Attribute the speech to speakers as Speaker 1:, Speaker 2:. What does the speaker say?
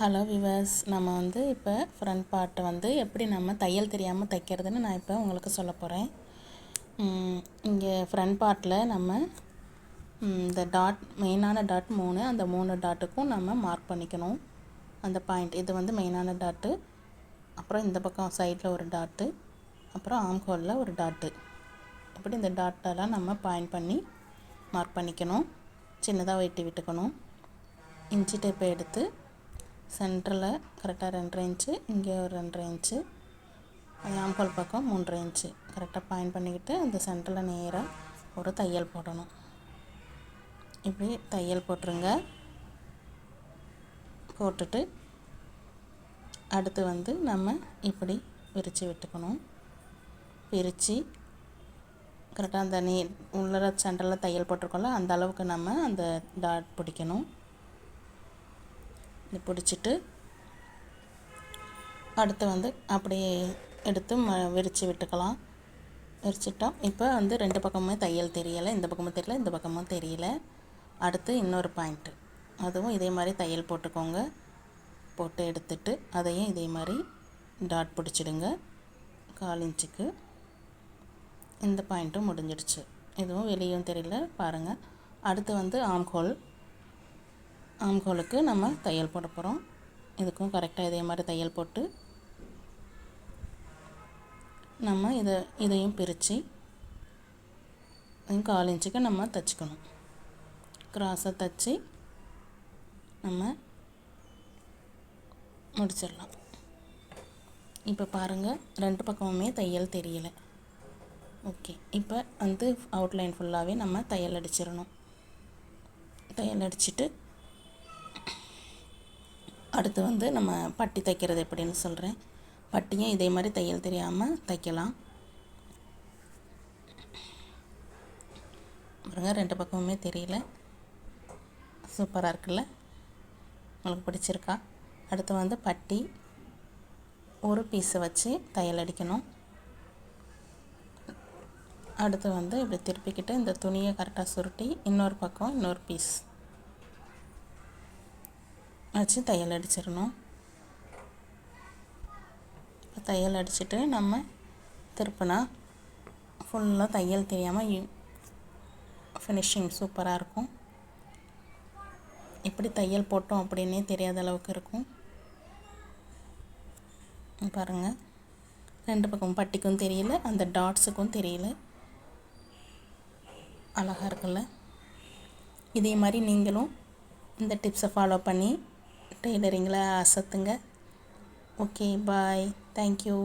Speaker 1: Hello viewers நம்ம வந்து இப்போ ஃப்ரண்ட் பார்ட்டை வந்து எப்படி நம்ம தையல் தெரியாமல் தைக்கிறதுன்னு நான் இப்போ உங்களுக்கு சொல்ல போகிறேன் இங்கே ஃப்ரண்ட் பார்ட்டில் நம்ம இந்த டாட் மெயினான டாட் மூணு அந்த மூணு டாட்டுக்கும் நம்ம மார்க் பண்ணிக்கணும். அந்த பாயிண்ட் இது வந்து மெயினான டாட்டு அப்புறம் இந்த பக்கம் சைடில் ஒரு டாட்டு அப்புறம் ஆம்ஹோலில் ஒரு டாட்டு இப்படி இந்த டாட்டெல்லாம் நம்ம பாயிண்ட் பண்ணி மார்க் பண்ணிக்கணும். சின்னதாக வெட்டி விட்டுக்கணும். இன்ச்சி டேப்பை எடுத்து சென்டரில் கரெக்டாக ரெண்டரை இன்ச்சு இங்கே ஒரு ரெண்டரை இன்ச்சு ஆம்பல் பக்கம் மூன்றரை இன்ச்சு. கரெக்டாக பாயிண்ட் பண்ணிக்கிட்டு அந்த சென்டரில் நேராக ஒரு தையல் போடணும். இப்படி தையல் போட்டுருங்க. போட்டுட்டு அடுத்து வந்து நம்ம இப்படி விரித்து விட்டுக்கணும். பிரித்து கரெக்டாக அந்த நீ உள்ளர சென்டரில் தையல் போட்டிருக்கோம்ல அந்த அளவுக்கு நம்ம அந்த டாட் பிடிக்கணும். இது பிடிச்சிட்டு அடுத்து வந்து அப்படியே எடுத்து ம விரித்து விட்டுக்கலாம். விரிச்சிட்டோம். இப்போ வந்து ரெண்டு பக்கமுமே தையல் தெரியலை. இந்த பக்கமும் தெரியல இந்த பக்கமும் தெரியல. அடுத்து இன்னொரு பாயிண்ட்டு அதுவும் இதே மாதிரி தையல் போட்டுக்கோங்க. போட்டு எடுத்துட்டு அதையும் இதே மாதிரி டாட் பிடிச்சிடுங்க. கால் இன்ச்சுக்கு. இந்த பாயிண்ட்டும் முடிஞ்சிடுச்சு. எதுவும் வெளியும் தெரியல. பாருங்கள் அடுத்து வந்து ஆம்ஹோல் ஆம்கோலுக்கு நம்ம தையல் போட போகிறோம் இதுக்கும் கரெக்டாக இதே மாதிரி தையல் போட்டு நம்ம இதை இதையும் பிரித்து கால் இன்ச்சுக்கு நம்ம தைச்சிக்கணும். கிராஸை தைச்சி நம்ம முடிச்சிடலாம். இப்போ பாருங்கள் ரெண்டு பக்கமுமே தையல் தெரியலை. ஓகே இப்போ வந்து அவுட்லைன் ஃபுல்லாகவே நம்ம தையல் அடிச்சிடணும். தையல் அடிச்சுட்டு அடுத்து வந்து நம்ம பட்டி தைக்கிறது எப்படின்னு சொல்கிறேன் பட்டியும் இதே மாதிரி தையல் தெரியாமல் தைக்கலாம். பாருங்க ரெண்டு பக்கமுமே தெரியல. சூப்பராக இருக்குல்ல? உங்களுக்கு பிடிச்சிருக்கா? அடுத்து வந்து பட்டி ஒரு பீஸை வச்சு தையல் அடிக்கணும். அடுத்து வந்து இப்படி திருப்பிக்கிட்டு இந்த துணியை கரெக்டாக சுருட்டி இன்னொரு பக்கம் இன்னொரு பீஸ் வச்சு தையல் அடிச்சிடணும். இப்போ தையல் அடிச்சுட்டு நம்ம திருப்பினா ஃபுல்லாக தையல் தெரியாமல் ஃபினிஷிங் சூப்பராக இருக்கும். எப்படி தையல் போட்டோம் அப்படின்னே தெரியாத அளவுக்கு இருக்கும். பாருங்கள் ரெண்டு பக்கம் பட்டிக்கும் தெரியல அந்த டாட்ஸுக்கும் தெரியல. அழகாக இருக்குல்ல. இதே மாதிரி நீங்களும் இந்த டிப்ஸை ஃபாலோ பண்ணி டெய்லரிங்கில் அசத்துங்க. Okay bye thank you